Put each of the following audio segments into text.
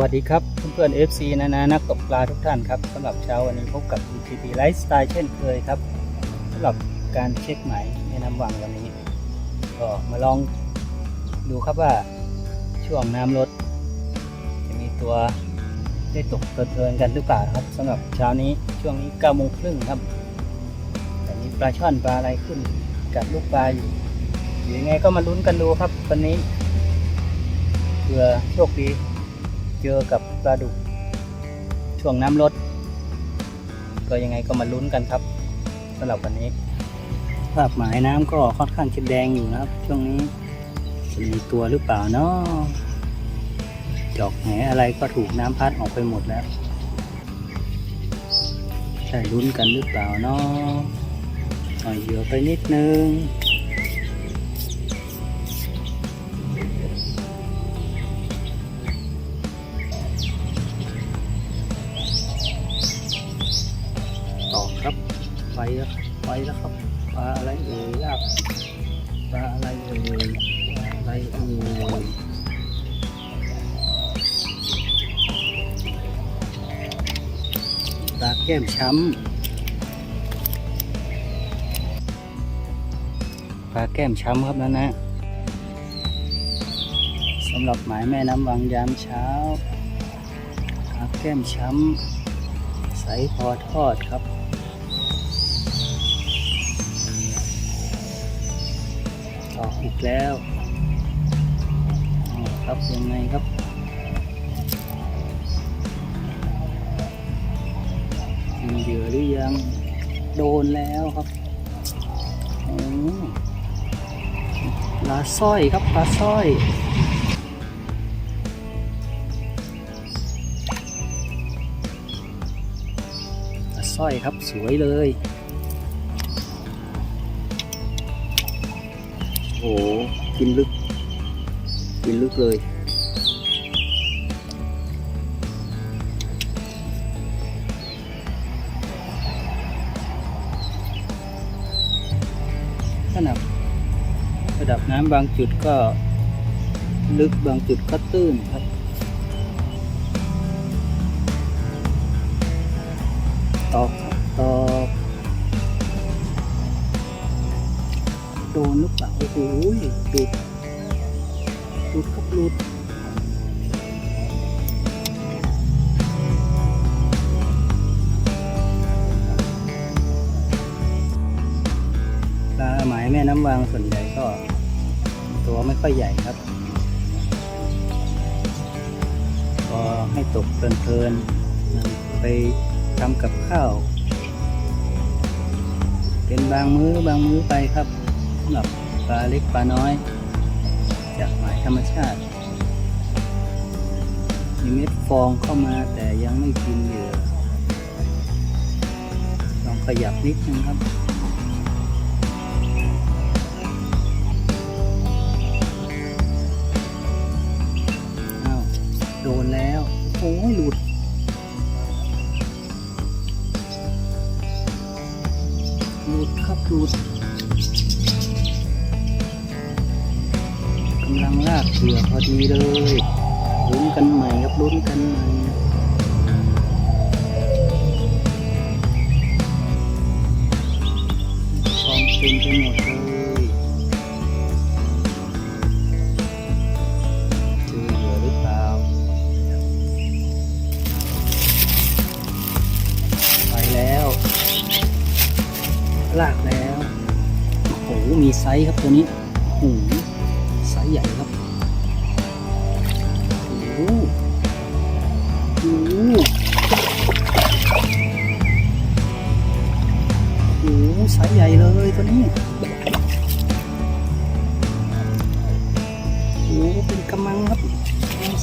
วัสดีครับเพื่อนๆ FC นานานักตกปลาทุกท่านครับสำหรับเช้าวันนี้พบกับ UTP Lifestyle เช่นเคยครับสำหรับการเช็คหมายในน้ำวังวันนี้ ก็มาลองดูครับว่าช่วงน้ำลดจะมีตัวได้ตกเพลินกันหรือเปล่าครับสำหรับเช้านี้ช่วงนี้9โมงครึ่งครับแต่มีปลาช่อนปลาอะไรขึ้นกัดลูกปลาอยู่อยู่ยังไงก็มาลุ้นกันดูครับวันนี้เผื่อโชคดี เจอกับปลาดุกช่วงน้ำลด ก็ยังไงก็มาลุ้นกันครับสำหรับวันนี้ ภาพหมายน้ำก็ค่อนข้างจะแดงอยู่นะครับ ช่วงนี้จะมีตัวหรือเปล่าเนาะจอกแหอะไรก็ถูกน้ำพัดออกไปหมดแล้วใช่ลุ้นกันหรือเปล่าเนาะหน่อยเหยื่อไปนิดนึง แล้วครับปแล้วครับ ปลาอะไรเอ่ยลาบปลาอะไรเอ่ยปลาอะไรเอ่ยปลาแก้มช้ำปลาแก้มช้ำครับนั่นนะสำหรับหมายแม่น้ำวังยามเช้าปลาแก้มช้ำใสพอทอดครับ อีกแล้วครับยังไงครับกินเหยื่อหรือยังโดนแล้วครับปลาสร้อยครับปลาสร้อยปลาสร้อยครับสวยเลย กินลึก กินลึกเลย ขนาดระดับน้ำบางจุดก็ ลึกบางจุดก็ตื้นครับตอ โอ้โหหลุดหลุดครับหลุดปลาหมายแม่น้ำวางส่วนใหญ่ก็ ตัวไม่ค่อยใหญ่ครับ ก็ให้ตกเพลินๆไปทำกับข้าว เป็นบางมื้อบางมื้อไปครับสำหรับ ปลาเล็กปลาน้อย จากหมายธรรมชาติมีเม็ดฟองเข้ามาแต่ยังไม่กินเหยื่อลองขยับนิดนึงครับอ้าวโดนแล้ว โอ้ยหลุดหลุดครับหลุด กำลังลากเสือพอดีเลยลุ้นกันใหม่ครับลุ้นกันใหม่ฟองเต็มไปหมดเลยเจอเหลือหรือเปล่า ไปแล้ว ลากแล้ว โอ้โห มีไซส์ครับตัวนี้ โอ้โหไซส์ใหญ่เลยตัวนี้โอ้เป็นกระมังครับ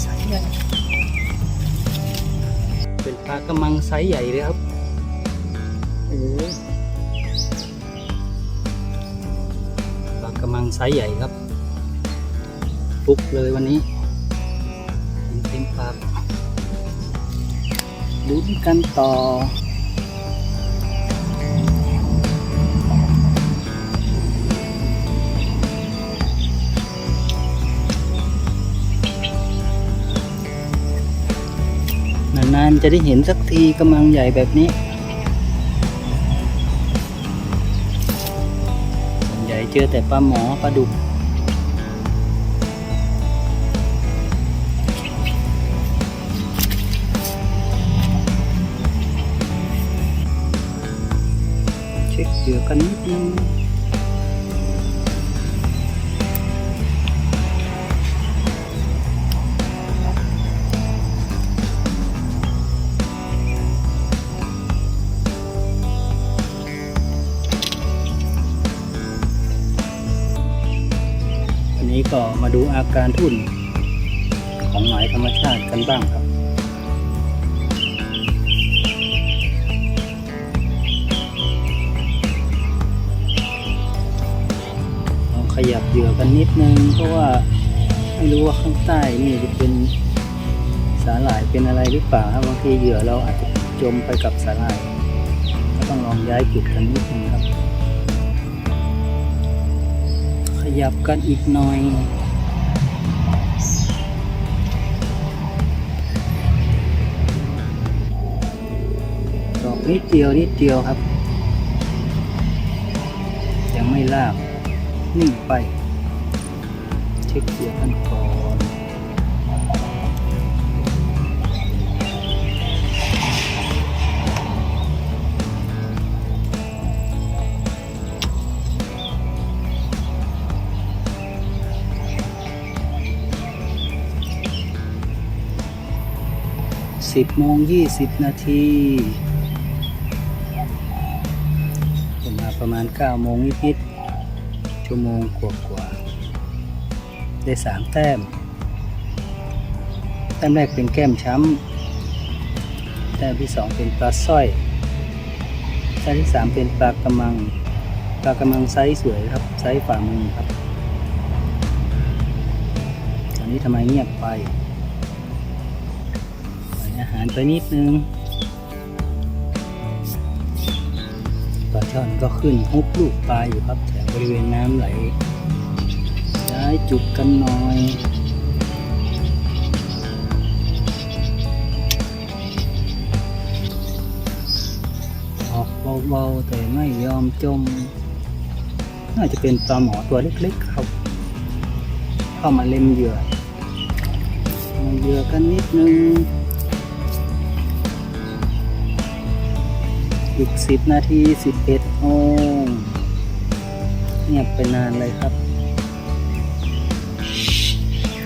ไซส์ใหญ่ เป็นปลากระมังไซส์ใหญ่เลยครับโอ้ปลากระมังไซส์ใหญ่ครับปุกเลยวันนี้เต็มปากลุ้นกันต่อ นานจะได้เห็นสักทีกำลังใหญ่แบบนี้ส่วนใหญ่เจอแต่ปลาหมอปลาดุกเช็คเหยื่อกันนิดนึง ดูอาการทุ่นของหมายธรรมชาติกันบ้างครับลองขยับเหยื่อกันนิดนึง เพราะว่าไม่รู้ว่าข้างใต้นี่จะเป็นสาหร่ายเป็นอะไรหรือเปล่าครับบางทีเหยื่อเราอาจจะจมไปกับสาหร่าย ก็ต้องลองย้ายจุดกันนิดนึงครับ ขยับกันอีกหน่อย นิดเดียวนิดเดียวครับ ยังไม่ลากนิ่งไป เช็คเสียงกันก่อนสิบโมงยี่สิบนาที ประมาณเก้าโมงนิดๆชั่วโมงกว่าๆได้สามแต้ม แต้มแรกเป็นแก้มช้ำแต้มที่สองเป็นปลาสร้อยแต้มที่สามเป็นปลากระมัง ปลากระมังไซส์สวยครับไซส์ฝ่ามือครับตอนนี้ทำไมเงียบไปใส่อาหารไปนิดนึง ช่อนก็ขึ้นฮุบลูกปลาอยู่ครับแถวบริเวณน้ำไหลย้ายจุดกันหน่อยออกเบาๆแต่ไม่ยอมจม น่าจะเป็นปลาหมอตัวเล็กๆครับ เข้ามาเล็มเหยื่อเอาเหยื่อกันนิดนึง อีกสิบนาทีสิบเอ็ดโมงเงียบไปนานเลยครับ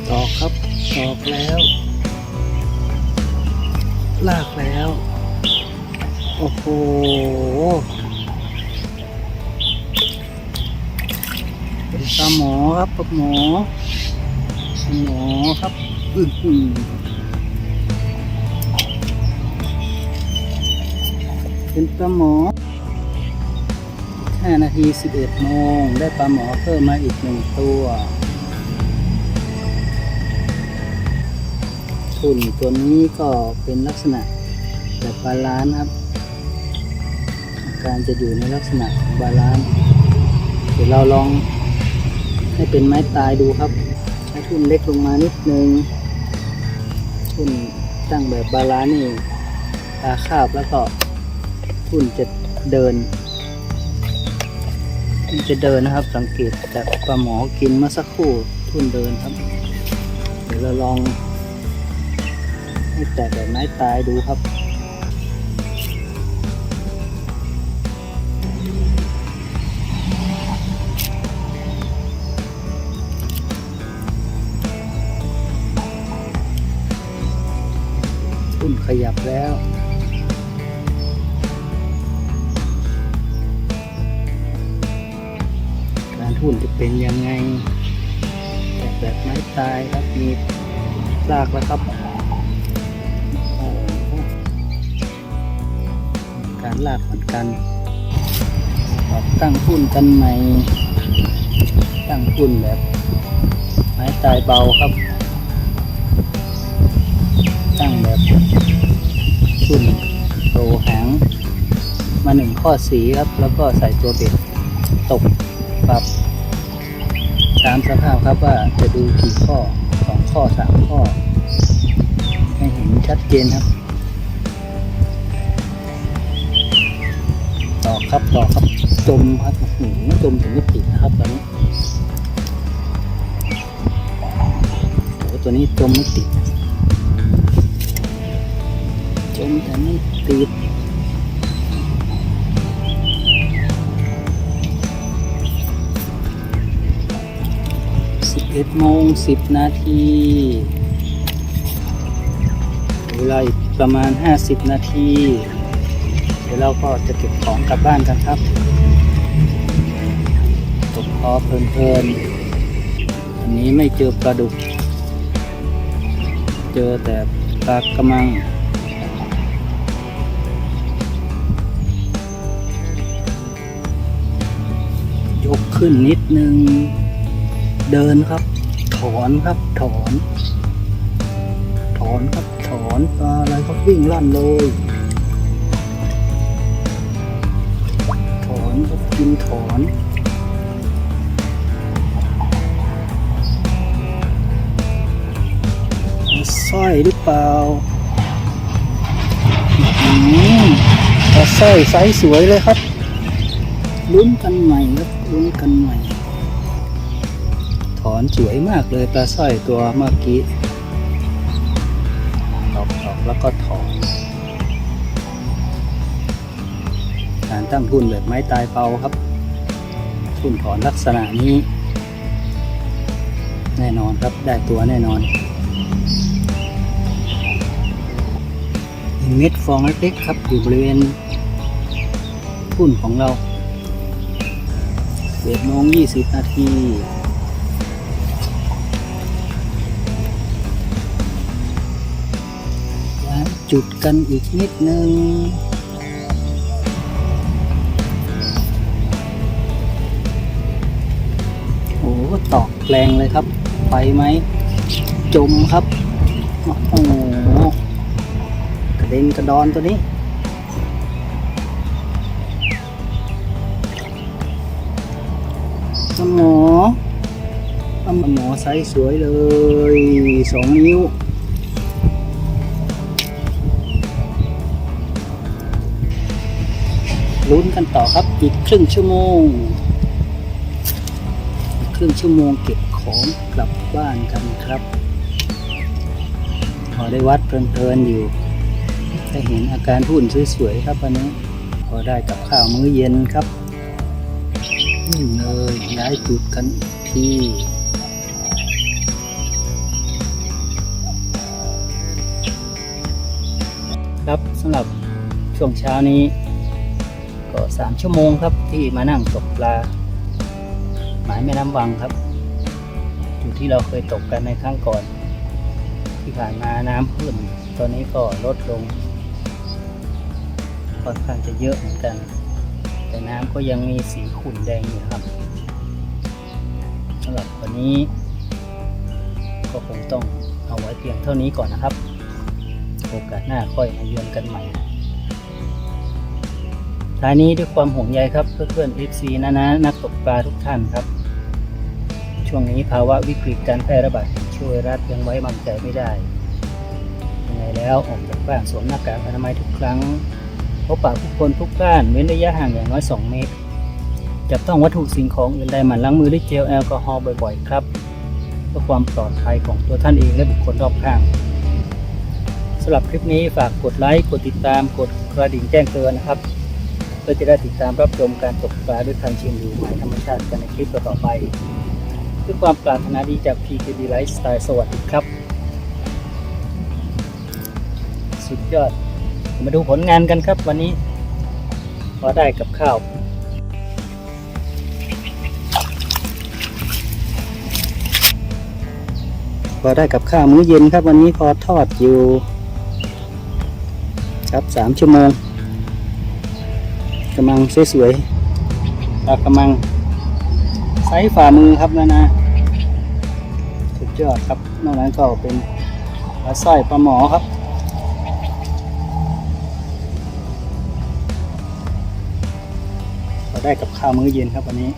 ตอกครับตอกแล้ว ลากแล้ว โอ้โหเป็นปลาหมอครับปลาหมอหมอครับ อือ เป็นปลาหมอ 5 นาที 11 โมง ได้ปลาหมอเพิ่มมาอีกหนึ่งตัว ทุ่นตัวนี้ก็เป็นลักษณะแบบบาลานครับ การจะอยู่ในลักษณะของบาลานเดี๋ยวเราลองให้เป็นไม้ตายดูครับ ให้ทุ่นเล็กลงมานิดนึง ทุ่นตั้งแบบบาลานนี่ตาคาบแล้วก็ ทุนจะเดินทุนจะเดินนะครับ สังเกตจากปลาหมอกินเมื่อสักครู่ทุ่นเดินครับ เดี๋ยวเราลองให้แตกแบบไม้ตายดูครับทุนขยับแล้ว การทุนจะเป็นยังไงแตกแบบไม้ตายครับมีลากแล้วครับการลากเหมือนกันปรับตั้งทุนกันใหม่ตั้งทุนแบบไม้ตายเบาครับ ตั้งแบบทุนโตหางมาหนึ่งข้อสีครับ แล้วก็ใส่ตัวเบ็ดตกปรับ ตามสภาพครับว่าจะดูกี่ข้อสองข้อสามข้อ ให้เห็นชัดเจนครับ ต่อครับต่อครับจมครับหูจมถึงไม่ติดนะครับตอนนี้โอ้ตัวนี้จมไม่ติดจมแต่ไม่ติด สิบเอ็ดโมงสิบนาทีเวลาอีกประมาณห้าสิบนาที เดี๋ยวเราก็จะเก็บของกลับบ้านกันครับตกพอเพลินๆอันนี้ไม่เจอปลาดุก เจอแต่ปลากระมังยกขึ้นนิดนึง เดินครับ ถอนครับ ถอน ถอนครับ ถอนปลาอะไรก็วิ่งลั่นเลย ถอนก็กินถอนสร้อยหรือเปล่าอืมปลาสร้อยไซส์สวยเลยครับลุ้นกันใหม่ครับลุ้นกันใหม่ อนสวยมากเลยปลาสร้อยตัวเมื่อกี้ตอกตอกแล้วก็ถอนการตั้งทุนแบบไม้ตายเปาครับ ทุนถอนลักษณะนี้ แน่นอนครับได้ตัวแน่นอนเม็ดฟองเล็กๆครับอยู่บริเวณทุนของเราเจ็ดโมงยี่สิบนาที จุดกันอีกนิดนึงโอ้โหตอกแรงเลยครับ ไปไหม จมครับ โอ้โหกระเด็นกระดอนตัวนี้สมอสมอไซส์สวยเลยสองนิ้ว ลุ้นกันต่อครับอีกครึ่งชั่วโมง ครึ่งชั่วโมงเก็บของกลับบ้านกันครับ พอได้วัดเพลินๆอยู่ได้เห็นอาการทุ่นสวยๆครับวันนี้พอได้กับข้าวมื้อเย็นครับนี่เลยย้ายจุดกันอีกทีครับสำหรับช่วงเช้านี้ ก็สามชั่วโมงครับที่มานั่งตกปลาหมายแม่น้ำวังครับอยู่ที่เราเคยตกกันในครั้งก่อน ที่ผ่านมาน้ำขึ้นตอนนี้ก็ลดลงค่อนข้างจะเยอะเหมือนกัน แต่น้ำก็ยังมีสีขุ่นแดงอยู่ครับสำหรับวันนี้ ก็คงต้องเอาไว้เพียงเท่านี้ก่อนนะครับ โอกาสหน้าค่อยมาเยือนกันใหม่ ท้ายนี้ด้วยความห่วงใยครับเพื่อนๆ FC นะนะนักตกปลาทุกท่านครับ ช่วงนี้ภาวะวิกฤตการแพร่ระบาดชื้อไวรัสยังไว้วางใจไม่ได้ยังไงแล้วออกจากบ้านสวมหน้ากากอนามัยทุกครั้งพบปะผู้คนทุกด้านเว้นระยะห่างอย่างน้อย 2 เมตร จับต้องวัตถุสิ่งของอื่นใดหมั่นล้างมือด้วยเจลแอลกอฮอล์บ่อยๆครับ เพื่อความปลอดภัยของตัวท่านเองและบุคคลรอบข้างสำหรับคลิปนี้ฝากกดไลค์กดติดตามกดกระดิ่งแจ้งเตือนนะครับ พื่อจะได้ติดตามรับชมการตกปลาด้วยคันชิมดูหมายธรรมชาติกันในคลิปต่อไปด้วยความปรารถนาดีจาก PKD Lifestyle สวัสดีครับ สุดยอด มาดูผลงานกันครับวันนี้ พอได้กับข้าวพอได้กับข้าวมื้อเย็นครับวันนี้พอทอดอยู่ ครับสามชั่วโมง กำลังสวยๆปลากำลังไซส์ฝ่ามือครับนะนะสุดยอดครับ นอกนั้นก็เป็นปลาสร้อยปลาหมอครับเราได้กับข้าวมื้อเย็นครับวันนี้